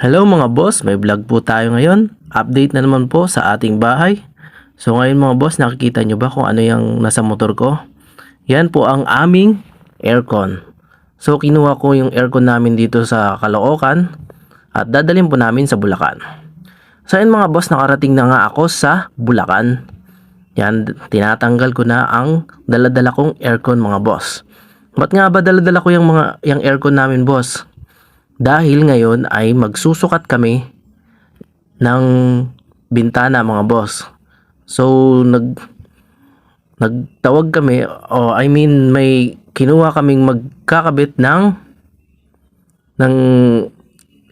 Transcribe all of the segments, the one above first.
Hello mga boss, may vlog po tayo ngayon. Update na naman po sa ating bahay. So ngayon mga boss, nakikita nyo ba kung ano yung nasa motor ko? Yan po ang aming aircon. So kinuha ko yung aircon namin dito sa Caloocan at dadalhin po namin sa Bulacan. So yun mga boss, nakarating na nga ako sa Bulacan. Yan, tinatanggal ko na ang daladala kong aircon mga boss. Ba't nga ba daladala ko yung mga yung aircon namin boss? Dahil ngayon ay magsusukat kami ng bintana mga boss. So nag nagtawag kami o I mean may kinuha kaming magkakabit ng ng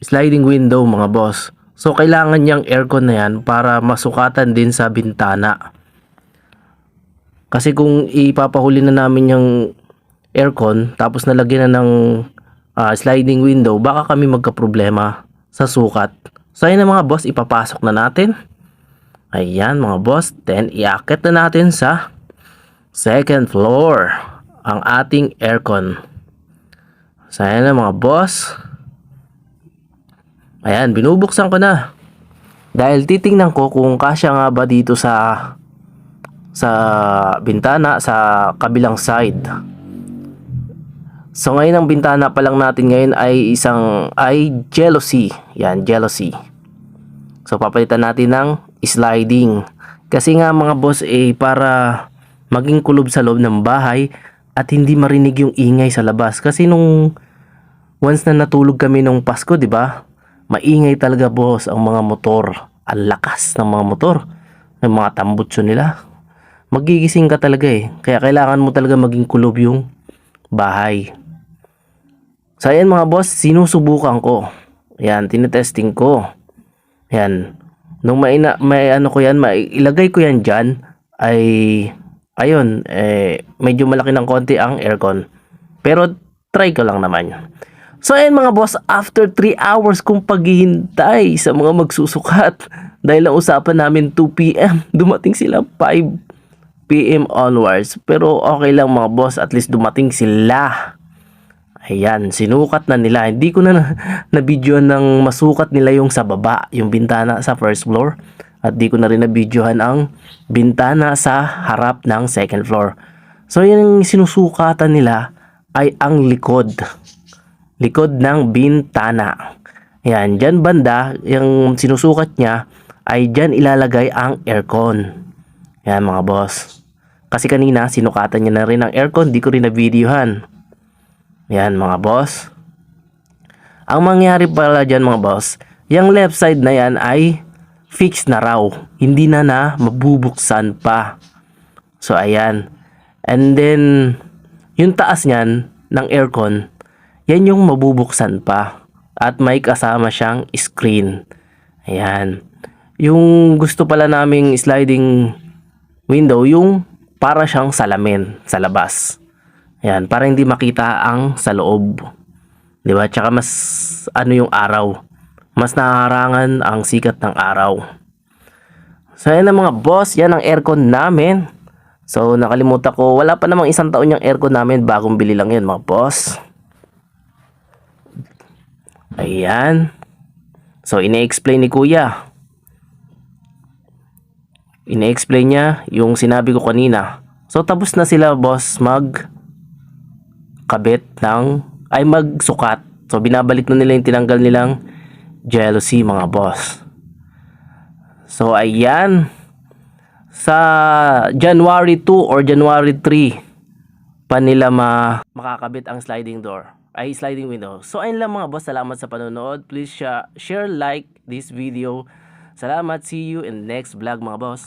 sliding window mga boss. So kailangan niyang aircon na yan para masukatan din sa bintana. Kasi kung ipapahuli na namin yung aircon tapos nalagyan na ng ah, sliding window, baka kami magka-problema sa sukat. So ayun na mga boss, ipapasok na natin. Ayan mga boss, then iaakit na natin sa second floor ang ating aircon. So ayan na mga boss. Ayan, binubuksan ko na. Dahil titingnan ko kung kasya nga ba dito sa sa bintana sa kabilang side. So ngayon ang bintana pa lang natin ngayon ay isang ay jealousy. Yan, jealousy. So papalitan natin ng sliding. Kasi nga mga boss eh para maging kulob sa loob ng bahay at hindi marinig yung ingay sa labas. Kasi nung once na natulog kami nung Pasko, 'di ba? Maingay talaga boss ang mga motor. Ang lakas ng mga motor. Ng mga tambutso nila. Magigising ka talaga eh. Kaya kailangan mo talaga maging kulob yung bahay. So ayan mga boss, sinusubukan ko. Ayan, tinetesting ko. Ayan. Nung may, na, may ano ko yan, may, ilagay ko yan dyan, ay, ayun, eh, medyo malaki ng konti ang aircon. Pero, try ko lang naman. So ayan mga boss, after 3 hours kong paghihintay sa mga magsusukat, dahil ang usapan namin 2pm, dumating sila 5pm onwards. Pero okay lang mga boss, at least dumating sila. Ayan, sinukat na nila. Hindi ko na na-videoan ng masukat nila yung sa baba, yung bintana sa first floor. At di ko na rin na-videohan ang bintana sa harap ng second floor. So, yan yung sinusukatan nila ay ang likod. Likod ng bintana. Ayan, dyan banda, yung sinusukat niya ay dyan ilalagay ang aircon. Ayan mga boss. Kasi kanina, sinukatan niya na rin ang aircon, di ko rin na-videohan. Yan mga boss. Ang mangyari pala dyan mga boss, yung left side na yan ay fixed na raw. Hindi na na mabubuksan pa. So ayan. And then, yung taas niyan ng aircon, yan yung mabubuksan pa. At may kasama siyang screen. Ayan. Yung gusto pala naming sliding window, yung para siyang salamin sa labas. Ayan, para hindi makita ang sa loob. 'Di ba? Tsaka mas ano yung araw. Mas naharangan ang sikat ng araw. So yan ang mga boss, yan ang aircon namin. So nakalimutan ko, wala pa namang isang taon yung aircon namin, bagong bili lang yan mga boss. Ayan. So ine-explain ni kuya. Ine-explain niya yung sinabi ko kanina. So tapos na sila boss mag kabit ng ay magsukat. So binabalik na nila yung tinanggal nilang jealousy mga boss. So ayan sa January 2 or January 3 pa nila ma makakabit ang sliding door ay sliding window. So ayun lang mga boss, salamat sa panonood. Please share, share like this video. Salamat, see you in next vlog mga boss.